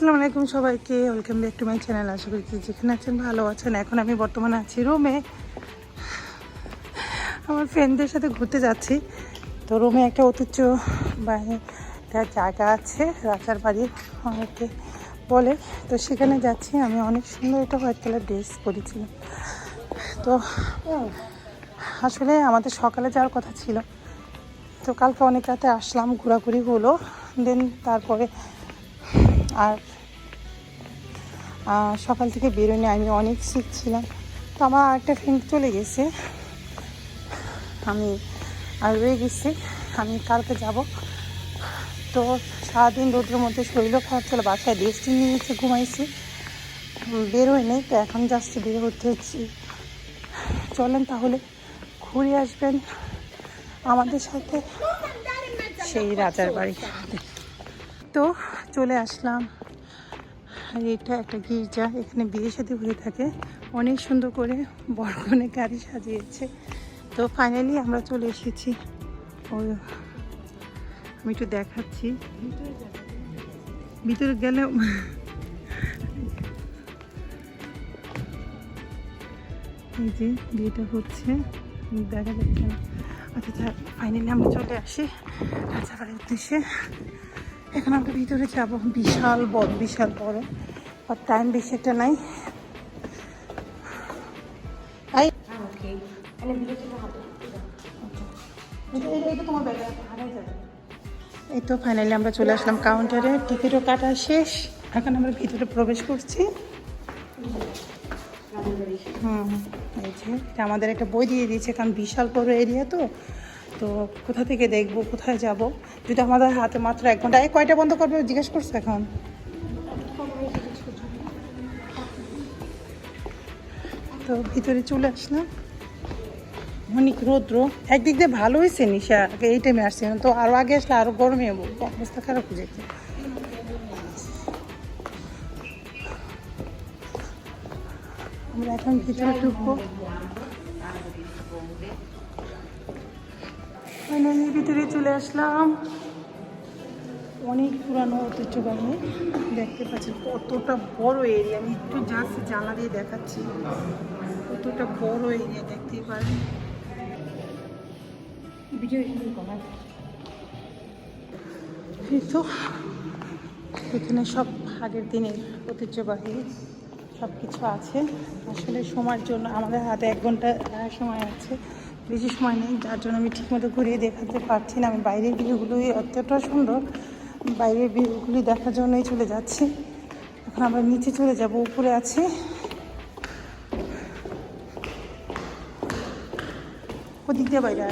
আসসালামু আলাইকুম সবাইকে welcome back to my channel আশা করি যেখানে আছেন ভালো আছেন। এখন আমি বর্তমানে আছি রোমে। আমার ফ্রেন্ডদের সাথে ঘুরতে যাচ্ছি। তো রোমে একটা ঐতিহ্য বাড়ি একটা জায়গা আছে, রাজার বাড়ি অনেকে বলে। তো সেখানে যাচ্ছি। আমি অনেক সুন্দর একটা হোয়াইট কালার ড্রেস পরেছিলাম তো, আসলে আমাদের সকালে যাওয়ার কথা ছিল। তো কালকে অনেক রাতে আসলাম ঘোরাঘুরি হলো দেন তারপরে আর সকাল থেকে বেরোনি আমি অনেক সিক ছিলাম। তো আমার আরেকটা ফ্রেন্ড চলে গেছে। আমি আর রয়ে গেছি। আমি কালকে যাব। তো সারাদিন রোদের মধ্যে শরীরও খারাপ ছিল, বাসায় রেস্টিং নিয়েছে ঘুমাইছি। বেরোয় নেই, তো এখন যাচ্ছি বের হতে হচ্ছে। চলেন তাহলে, ঘুরে আসবেন আমাদের সাথে। সেই রাজার বাড়ি। তো চলে আসলাম। আর এটা একটা গির্জা, এখানে বিয়ে সাথে হয়ে থাকে। অনেক সুন্দর করে বরগনে গাড়ি সাজিয়েছে। তো ফাইনালি আমরা চলে এসেছি। ওই আমি একটু দেখাচ্ছি। ভিতরে গেলে এই যে বিয়েটা হচ্ছে। দেখা যাচ্ছে না। আচ্ছা ফাইনালি আমরা চলে আসি। রাজাবাড়ির উদ্দেশ্যে। এখন আমরা ভিতরে যাব। বিশাল বড় বিশাল বড়। আর টাইম বেশি একটা নাই। এই। তো ফাইনালি আমরা চলে আসলাম কাউন্টারে টিকিটও কাটা শেষ। এখন আমরা ভিতরে প্রবেশ করছি। হুম, এই যে, এটা আমাদের একটা বই দিয়ে দিয়েছে, কারণ বিশাল বড় এরিয়া তো। তো কোথা থেকে দেখব, কোথায় যাব? যদি আমাদের হাতে মাত্র এক ঘণ্টা এই কয়টা বন্ধ করবে জিজ্ঞেস করছ এখন? তো ভিতরে চলে আসলাম। অনেক রৌদ্র। একদিক দিয়ে ভালো হয়েছে নিশা এই টাইমে আসছে তো আরও আগে আসলে আরও গরমে অবস্থা খারাপ হয়ে যেত আমরা এখন ভিতরে ঢুকবো। ফাইনালি ভিতরে চলে আসলাম। অনেক পুরানো ঐতিহ্যবাহী দেখতে পাচ্ছেন কতটা বড় এরিয়া আমি একটু জাস্ট জানা দিয়ে দেখাচ্ছি। কতটা বড় এরিয়া দেখতেই পারেন। ভিডিও তো এখানে সব আগের দিনের ঐতিহ্যবাহী সব কিছু আছে। আসলে সময়ের জন্য আমাদের হাতে এক ঘণ্টা সময় আছে। বেশি সময় নেই, যার জন্য আমি ঠিকমতো ঘুরিয়ে দেখাতে পারছি না। আমি বাইরের ভিউগুলোই এতটা সুন্দর, বাইরের ভিউগুলি দেখার জন্যই চলে যাচ্ছি। এখন আমরা নিচে চলে যাব, উপরে আছি। ওদিক দিয়ে বাইরে।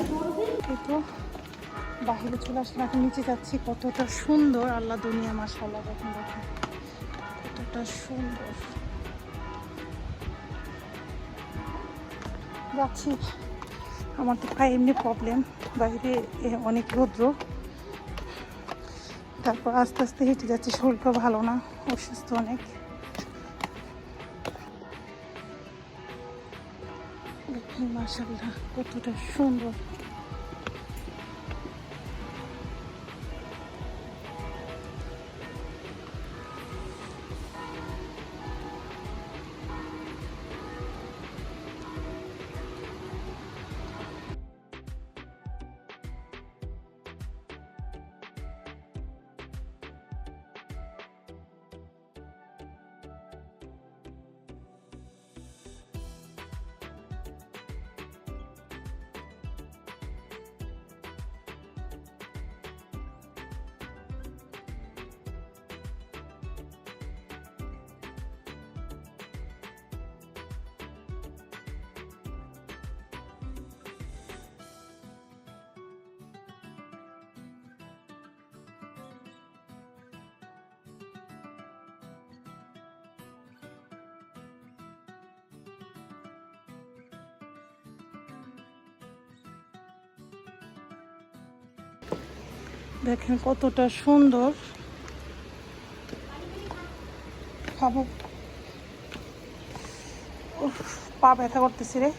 এই তো বাহিরে চলে আসলে এখন নিচে যাচ্ছি। কতটা সুন্দর, আল্লাহ দুনিয়া মাসাল্লাহ দেখুন দেখুন। কতটা সুন্দর। যাচ্ছি। আমার তো পায়ে এমনি প্রবলেম বাইরে অনেক রৌদ্র। তারপর আস্তে আস্তে হেঁটে যাচ্ছে শরীরটা ভালো না, অসুস্থ অনেক। মাসাল্লাহ কতটা সুন্দর। দেখেন কতটা সুন্দর। খাব। পা ব্যথা করতেছি রে।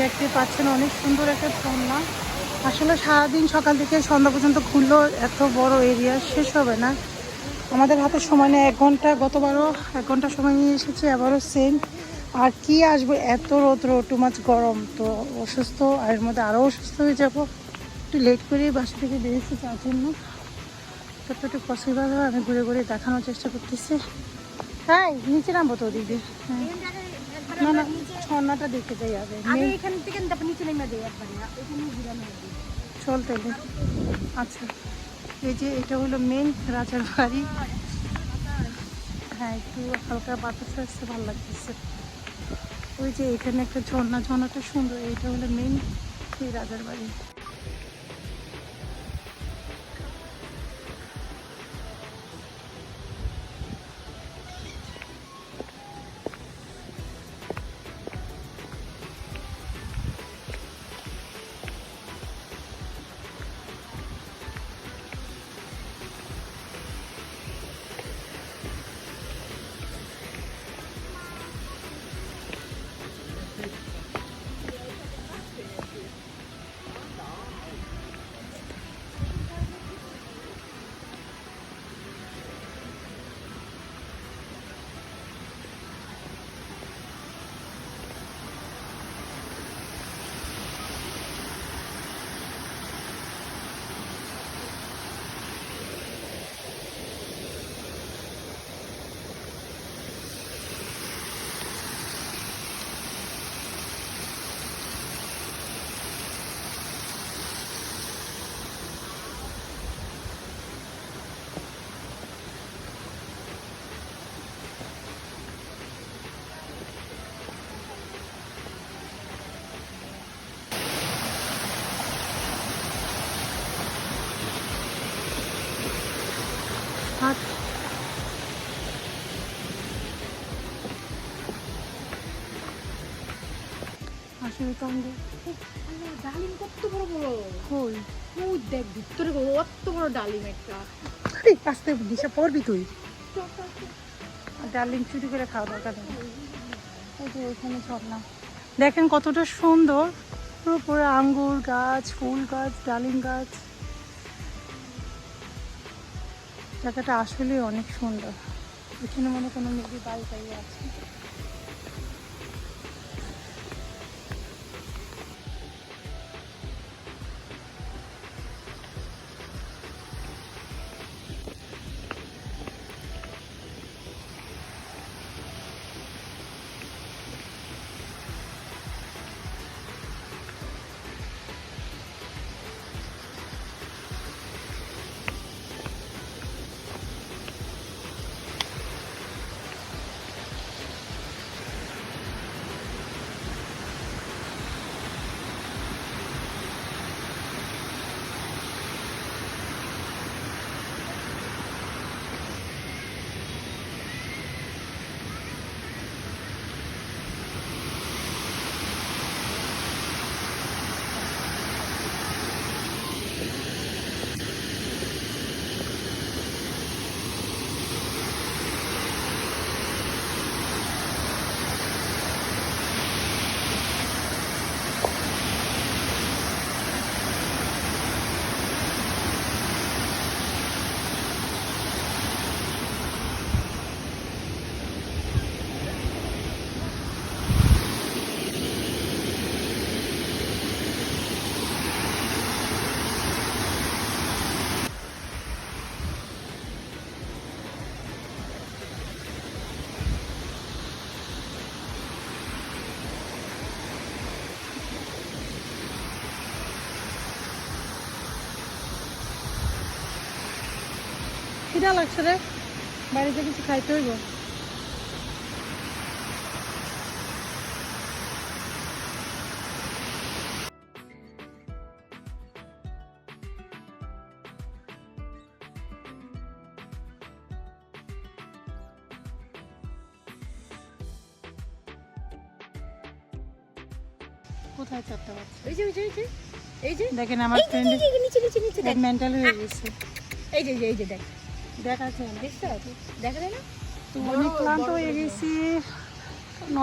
দেখতে পাচ্ছেন অনেক সুন্দর একটা ঝর্ণা। আসলে সারাদিন সকাল থেকে সন্ধ্যা পর্যন্ত খুললো এত বড় এরিয়া শেষ হবে না। আমাদের হাতে সময় নেই, এক ঘণ্টা, গতবারও এক ঘণ্টা সময় নিয়ে এসেছি, আবারও সেম আর কি আসবে? এত রোদ্র টু মাছ গরম। তো অসুস্থ, আর এর মধ্যে আরও অসুস্থ হয়ে যাব। একটু লেট করে বাসা থেকে বেরিয়েছি, তার জন্য যতটুকু পসিবল হয় আমি ঘুরে ঘুরে দেখানোর চেষ্টা করতেছি। হ্যাঁ নিচে নামবো তো দিয়ে। হ্যাঁ। না না ঝর্ণাটা দেখে যাই যাবে আগে এখান থেকে তারপর নিচে নেমে দেয় একবারে এখানে ঘুরানো হবে চল তাইলে আচ্ছা এই যে এটা হলো মেন রাজার বাড়ি। হ্যাঁ একটু হালকা বাতাস আসছে ভালো লাগতেছে। ওই যে এখানে একটা ঝর্ণা ঝর্ণাটা সুন্দর এইটা হলো মেন সেই রাজার বাড়ি। আসলে তো আমাদের ডালিম কত বড় বড় কই? ওই দেখ ভিতরে কত বড় ডালিম একটা। আরে আস্তে দিশা পড়বি তুই। ডার্লিং চুরি করে খাওয়া দরকার এই যে ওইখানে ঝর্ণা। দেখেন কতটা সুন্দর। পুরো পুরো আঙ্গুর গাছ ফুল গাছ ডালিম গাছ। জায়গাটা আসলে অনেক সুন্দর। এখানে মনে কোনো মেয়েদের বাড়ি টাড়ি আছে। খিদা লাগছে রে। বাড়িতে কিছু খাইতে হইব। কোথায় চারটা বাচ্চা? এই যে এই যে এই যে দেখেন আমার ফ্রেন্ড নিচে নিচে নিচে দেখ। মেন্টাল হয়ে গেছে। এই যে, এই যে দেখ। দেখাচ্ছে না দেখছ দেখা যায় না? তো অনেক ক্লান্ত হয়ে গেছি।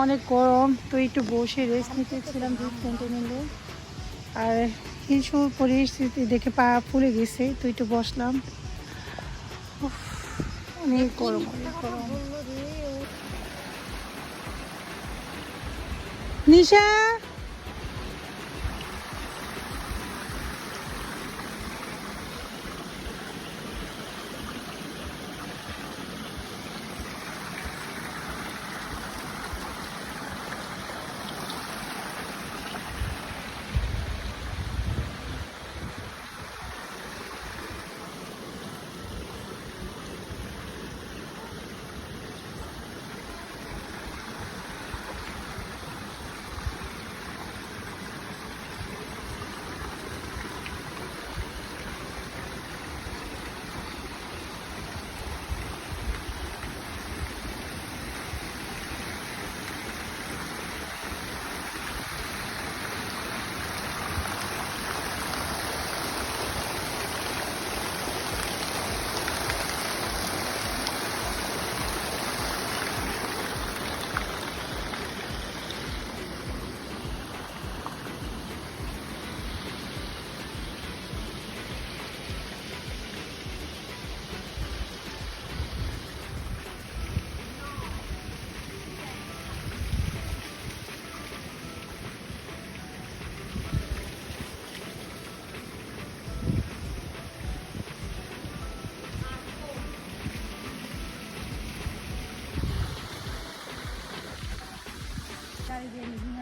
অনেক গরম তো একটু বসে রেস্ট নিতেছিলাম নিলে আর কিছু পরিস্থিতি দেখে পা ফুলে গেছে তো একটু বসলাম। অনেক গরম অনেক গরম। নিশা!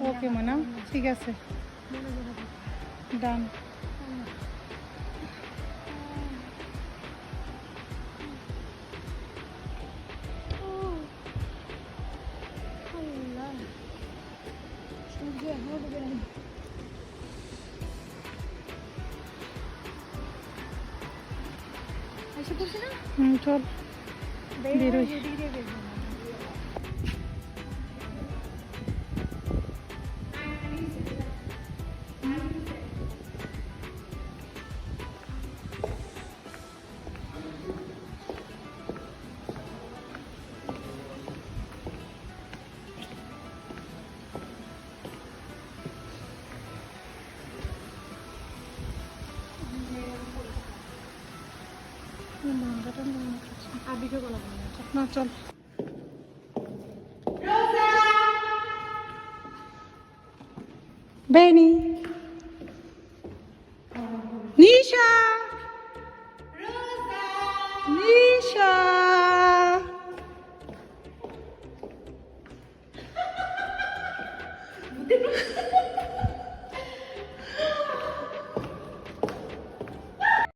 ওকে মানা ঠিক আছে ডান সূর্য এখনও ডুবে নেই এসে পড়ছে না হুম চল বেরোই। আর ভিডিও কল না। চল। বেনি।